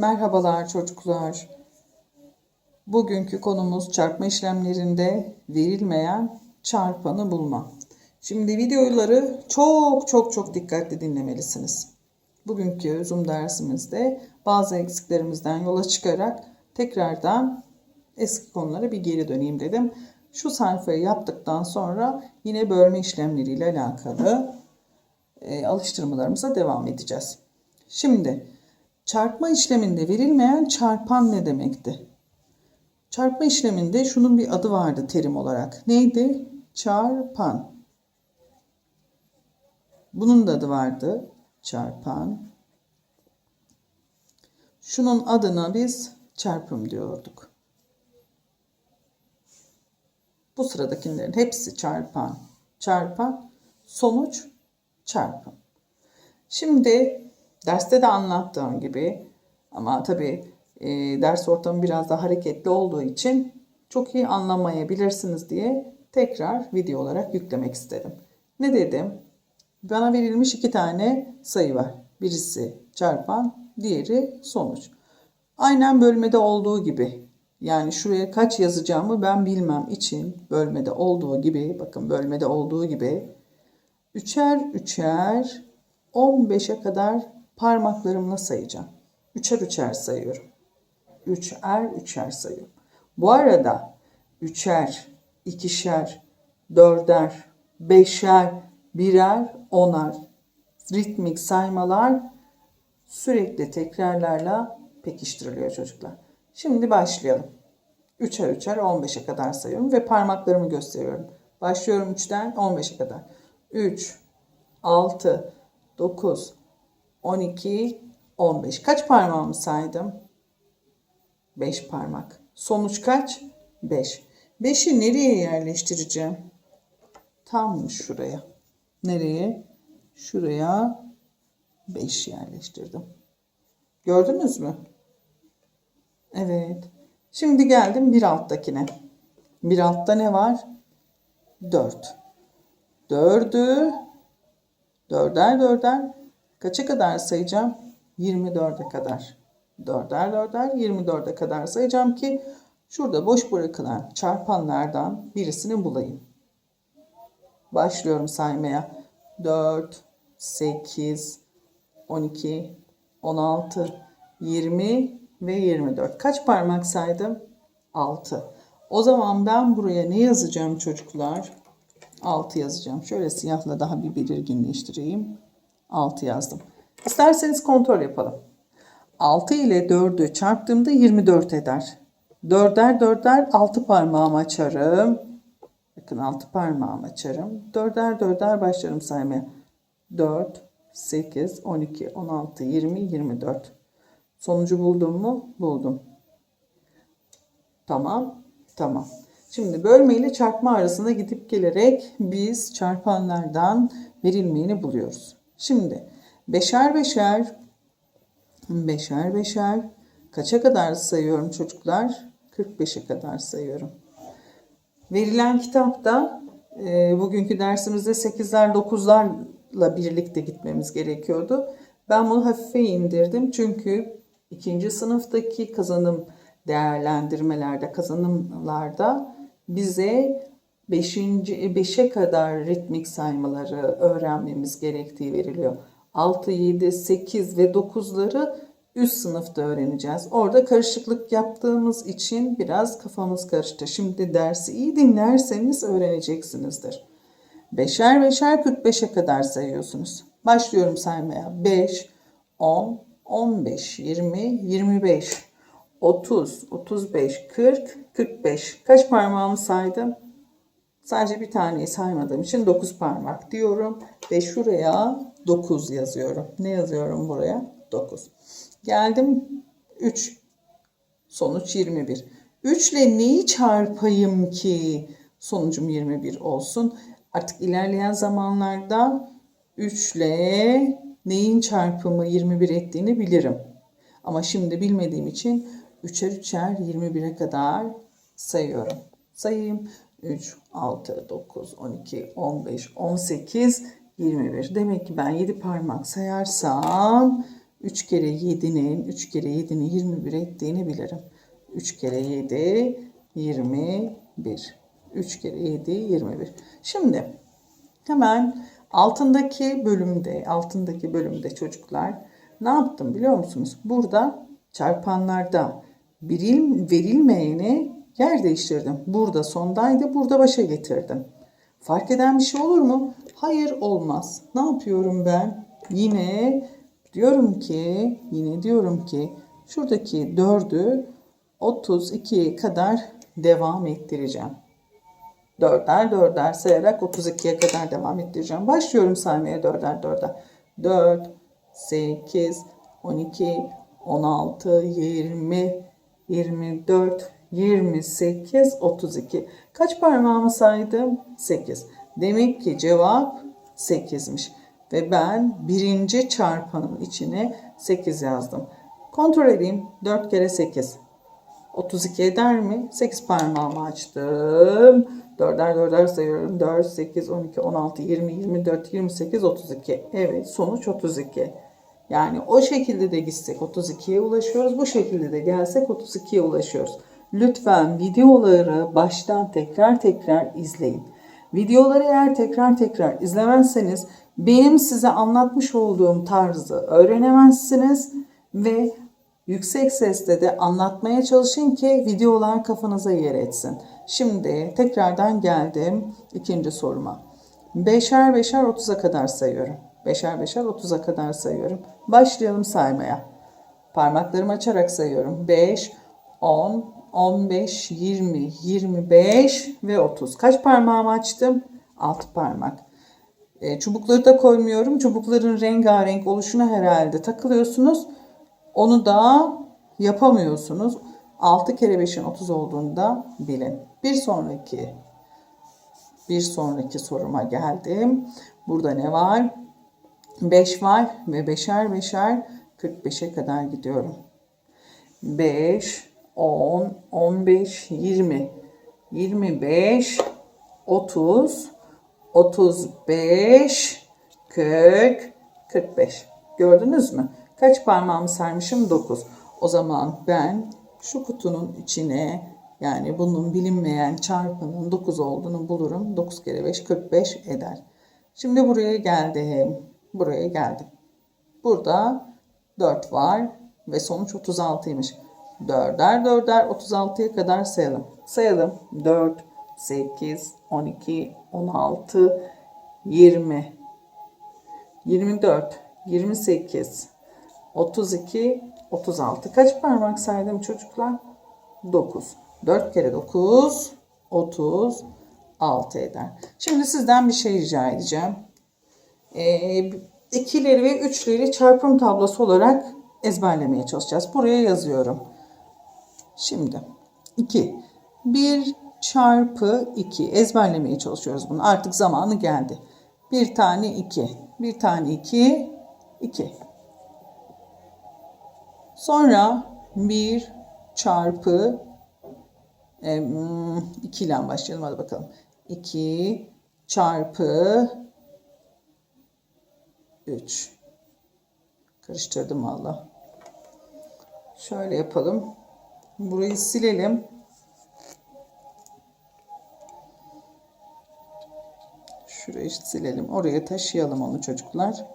Merhabalar çocuklar. Bugünkü konumuz çarpma işlemlerinde verilmeyen çarpanı bulma. Şimdi videoları çok çok çok dikkatli dinlemelisiniz. Bugünkü Zoom dersimizde bazı eksiklerimizden yola çıkarak tekrardan eski konulara bir geri döneyim dedim. Şu sayfayı yaptıktan sonra yine bölme işlemleriyle alakalı e, alıştırmalarımıza devam edeceğiz. Şimdi çarpma işleminde verilmeyen çarpan ne demekti? Çarpma işleminde şunun bir adı vardı terim olarak. Neydi? Çarpan. Bunun da adı vardı. Çarpan. Şunun adına biz çarpım diyorduk. Bu sıradakilerin hepsi çarpan. Çarpan. Sonuç çarpım. Şimdi derste de anlattığım gibi ama tabii e, ders ortamı biraz daha hareketli olduğu için çok iyi anlamayabilirsiniz diye tekrar video olarak yüklemek istedim. Ne dedim? Bana verilmiş iki tane sayı var. Birisi çarpan, diğeri sonuç. Aynen bölmede olduğu gibi. Yani şuraya kaç yazacağımı ben bilmem için bölmede olduğu gibi, bakın bölmede olduğu gibi üçer üçer 15'e kadar parmaklarımla sayacağım. Üçer üçer sayıyorum. Üçer üçer sayıyorum. Bu arada üçer, ikişer, dörder, beşer, birer, onar ritmik saymalar sürekli tekrarlarla pekiştiriliyor çocuklar. Şimdi başlayalım. Üçer üçer 15'e kadar sayıyorum ve parmaklarımı gösteriyorum. Başlıyorum 3'ten 15'e kadar. 3, 6, 9, 12, 15. Kaç parmağımı saydım? 5 parmak. Sonuç kaç? 5. 5'i nereye yerleştireceğim? Tam şuraya. Nereye? Şuraya 5 yerleştirdim. Gördünüz mü? Evet. Şimdi geldim bir alttakine. Bir altta ne var? 4. 4'ü dörder dörder kaça kadar sayacağım? 24'e kadar. Dörder dörder 24'e kadar sayacağım ki şurada boş bırakılan çarpanlardan birisini bulayım. Başlıyorum saymaya. 4, 8, 12, 16, 20 ve 24. Kaç parmak saydım? 6. O zaman ben buraya ne yazacağım çocuklar? 6 yazacağım. Şöyle siyahla daha bir belirginleştireyim. 6 yazdım. İsterseniz kontrol yapalım. 6 ile 4'ü çarptığımda 24 eder. 4'er 4'er 6 parmağımı açarım. Bakın 6 parmağımı açarım. 4'er 4'er başlarım saymaya. 4, 8, 12, 16, 20, 24. Sonucu buldum mu? Buldum. Tamam. Tamam. Şimdi bölme ile çarpma arasında gidip gelerek biz çarpanlardan verilmeyeni buluyoruz. Şimdi beşer beşer beşer beşer kaça kadar sayıyorum çocuklar? 45'e kadar sayıyorum. Verilen kitapta e, bugünkü dersimizde 8'ler 9'larla birlikte gitmemiz gerekiyordu. Ben bunu hafife indirdim çünkü ikinci sınıftaki kazanım değerlendirmelerde, kazanımlarda bize 5. 5'e kadar ritmik saymaları öğrenmemiz gerektiği veriliyor. 6, 7, 8 ve 9'ları üst sınıfta öğreneceğiz. Orada karışıklık yaptığımız için biraz kafamız karıştı. Şimdi dersi iyi dinlerseniz öğreneceksinizdir. Beşer beşer 45'e kadar sayıyorsunuz. Başlıyorum saymaya. 5, 10, 15, 20, 25, 30, 35, 40, 45. Kaç parmağımı saydım? Sadece bir taneyi saymadığım için 9 parmak diyorum. Ve şuraya 9 yazıyorum. Ne yazıyorum buraya? 9. Geldim 3. Sonuç 21. 3 ile neyi çarpayım ki sonucum 21 olsun? Artık ilerleyen zamanlarda 3 ile neyin çarpımı 21 ettiğini bilirim. Ama şimdi bilmediğim için 3'er 3'er 21'e kadar sayıyorum. Sayayım. 3, 6, 9, 12, 15, 18, 21. Demek ki ben 7 parmak sayarsam 3 kere 7'nin 3 kere 7'nin 21 ettiğini bilirim. 3 kere 7 21. 3 kere 7 21. Şimdi hemen altındaki bölümde altındaki bölümde çocuklar ne yaptım biliyor musunuz? Burada çarpanlarda biril, verilmeyeni yer değiştirdim. Burada sondaydı, burada başa getirdim. Fark eden bir şey olur mu? Hayır olmaz. Ne yapıyorum ben? Yine diyorum ki, yine diyorum ki şuradaki 4'ü 32'ye kadar devam ettireceğim. Dörder dörder sayarak 32'ye kadar devam ettireceğim. Başlıyorum saymaya dörder dörder. 4, 8, 12, 16, 20, 24, 28, 32. Kaç parmağımı saydım? 8. Demek ki cevap 8'miş. Ve ben birinci çarpanın içine 8 yazdım. Kontrol edeyim. 4 kere 8. 32 eder mi? 8 parmağımı açtım. Dörder dörder sayıyorum. 4, 8, 12, 16, 20, 24, 28, 32. Evet sonuç 32. Yani o şekilde de gitsek 32'ye ulaşıyoruz. Bu şekilde de gelsek 32'ye ulaşıyoruz. Lütfen videoları baştan tekrar tekrar izleyin. Videoları eğer tekrar tekrar izlemezseniz benim size anlatmış olduğum tarzı öğrenemezsiniz ve yüksek sesle de anlatmaya çalışın ki videolar kafanıza yer etsin. Şimdi tekrardan geldim ikinci soruma. Beşer beşer 30'a kadar sayıyorum. Beşer beşer 30'a kadar sayıyorum. Başlayalım saymaya. Parmaklarımı açarak sayıyorum. 5, 10, 15, 20, 25 ve 30. Kaç parmağımı açtım? 6 parmak. E, çubukları da koymuyorum. Çubukların rengarenk oluşuna herhalde takılıyorsunuz. Onu da yapamıyorsunuz. 6 kere 5'in 30 olduğunda bilin. Bir sonraki bir sonraki soruma geldim. Burada ne var? 5 var ve beşer beşer 45'e kadar gidiyorum. 5, 10, 15, 20, 25, 30, 35, 40, 45. Gördünüz mü? Kaç parmağımı sermişim? 9. O zaman ben şu kutunun içine yani bunun bilinmeyen çarpının 9 olduğunu bulurum. 9 kere 5 45 eder. Şimdi buraya geldim. Buraya geldim. Burada 4 var ve sonuç 36'ymış. 4'er 4'er 36'ya kadar sayalım. Sayalım. 4, 8, 12, 16, 20, 24, 28, 32, 36. Kaç parmak saydım çocuklar? 9. 4 kere 9, 36 eder. Şimdi sizden bir şey rica edeceğim. Ee, ikileri ve üçleri çarpım tablosu olarak ezberlemeye çalışacağız. Buraya yazıyorum. Şimdi 2. 1 çarpı 2 ezberlemeye çalışıyoruz bunu. Artık zamanı geldi. Bir tane 2. Bir tane 2. 2. Sonra 1 çarpı 2 ile başlayalım hadi bakalım. 2 çarpı 3. Karıştırdım valla. Şöyle yapalım. Burayı silelim. Şurayı silelim. Oraya taşıyalım onu çocuklar.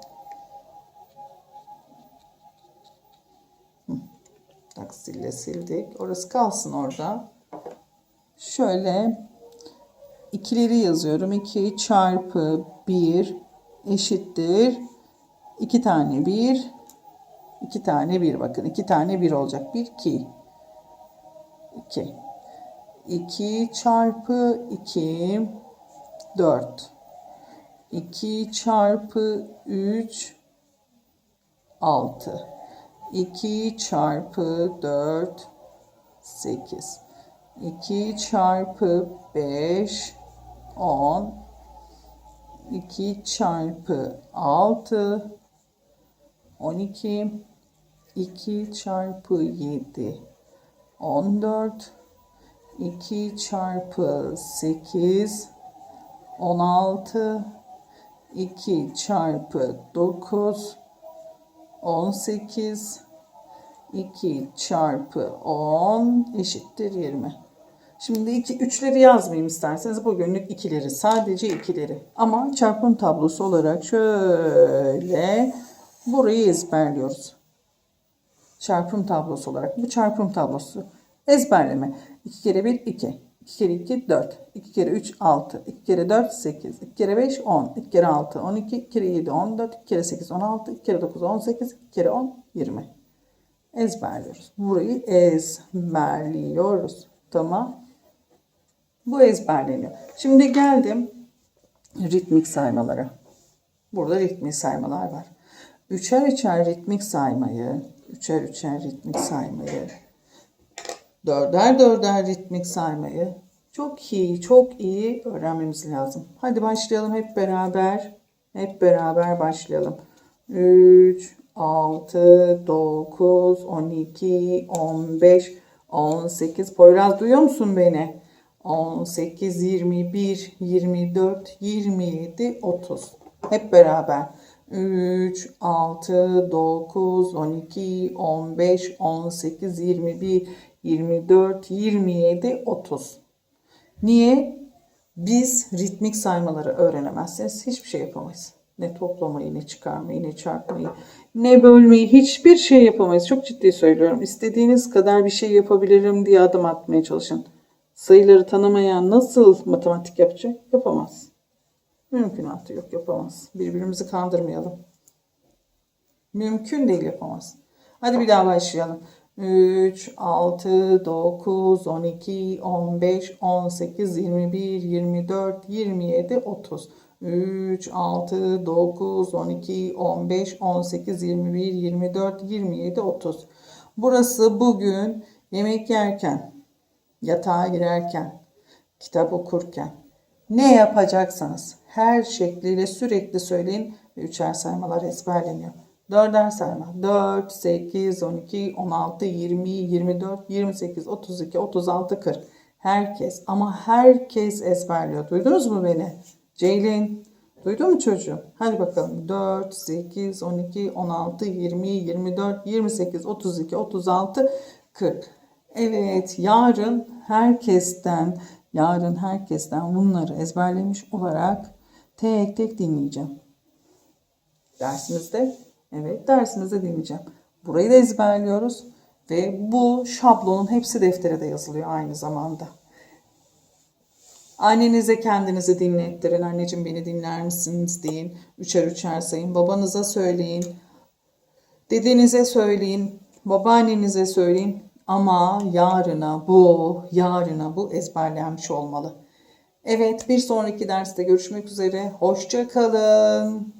Taksille sildik. Orası kalsın orada. Şöyle ikileri yazıyorum. 2 çarpı 1 eşittir. 2 tane 1. 2 tane 1 bakın. 2 tane 1 olacak. 1 2. 2. 2 çarpı 2 4. 2 çarpı 3 6. 2 çarpı 4 8. 2 çarpı 5 10. 2 çarpı 6 12. 2 çarpı 7 14. 2 çarpı 8 16. 2 çarpı 9 18 2 çarpı 10 eşittir 20. Şimdi iki, üçleri yazmayayım isterseniz. Bugünlük ikileri. Sadece ikileri. Ama çarpım tablosu olarak şöyle burayı ezberliyoruz. Çarpım tablosu olarak. Bu çarpım tablosu. Ezberleme. 2 kere 1 2. 2 kere 2 4. 2 kere 3 6. 2 kere 4 8. 2 kere 5 10. 2 kere 6 12. 2 kere 7 14. 2 kere 8 16. 2 kere 9 18. 2 kere 10 20. Ezberliyoruz. Burayı ezberliyoruz. Tamam. Bu ezberleniyor. Şimdi geldim ritmik saymalara. Burada ritmik saymalar var. Üçer üçer ritmik saymayı, üçer üçer ritmik saymayı, dörder dörder ritmik saymayı çok iyi, çok iyi öğrenmemiz lazım. Hadi başlayalım hep beraber. Hep beraber başlayalım. 3, 6, 9, 12, 15, 18. Poyraz duyuyor musun beni? 18, 21, 24, 27, 30. Hep beraber. 3, 6, 9, 12, 15, 18, 21, 24, 27, 30. Niye? Biz ritmik saymaları öğrenemezseniz hiçbir şey yapamayız. Ne toplamayı, ne çıkarmayı, ne çarpmayı, ne bölmeyi hiçbir şey yapamayız. Çok ciddi söylüyorum. İstediğiniz kadar bir şey yapabilirim diye adım atmaya çalışın. Sayıları tanımayan nasıl matematik yapacak? Yapamaz. Mümkünatı yok yapamaz. Birbirimizi kandırmayalım. Mümkün değil yapamaz. Hadi bir daha başlayalım. 3, 6, 9, 12, 15, 18, 21, 24, 27, 30. 3, 6, 9, 12, 15, 18, 21, 24, 27, 30. Burası bugün yemek yerken, yatağa girerken, kitap okurken ne yapacaksanız her şekliyle sürekli söyleyin ve üçer saymalar ezberleniyor. Dörder sayma. 4, 8, 12, 16, 20, 24, 28, 32, 36, 40. Herkes ama herkes ezberliyor. Duydunuz mu beni? Ceylin. Duydun mu çocuğum? Hadi bakalım. 4, 8, 12, 16, 20, 24, 28, 32, 36, 40. Evet, yarın herkesten, yarın herkesten bunları ezberlemiş olarak tek tek dinleyeceğim. Dersimizde, evet dersimizde dinleyeceğim. Burayı da ezberliyoruz ve bu şablonun hepsi deftere de yazılıyor aynı zamanda. Annenize kendinizi dinlettirin. Anneciğim beni dinler misiniz deyin. Üçer üçer sayın. Babanıza söyleyin. Dedenize söyleyin. Babaannenize söyleyin. Ama yarına bu, yarına bu ezberlenmiş olmalı. Evet bir sonraki derste görüşmek üzere. Hoşça kalın.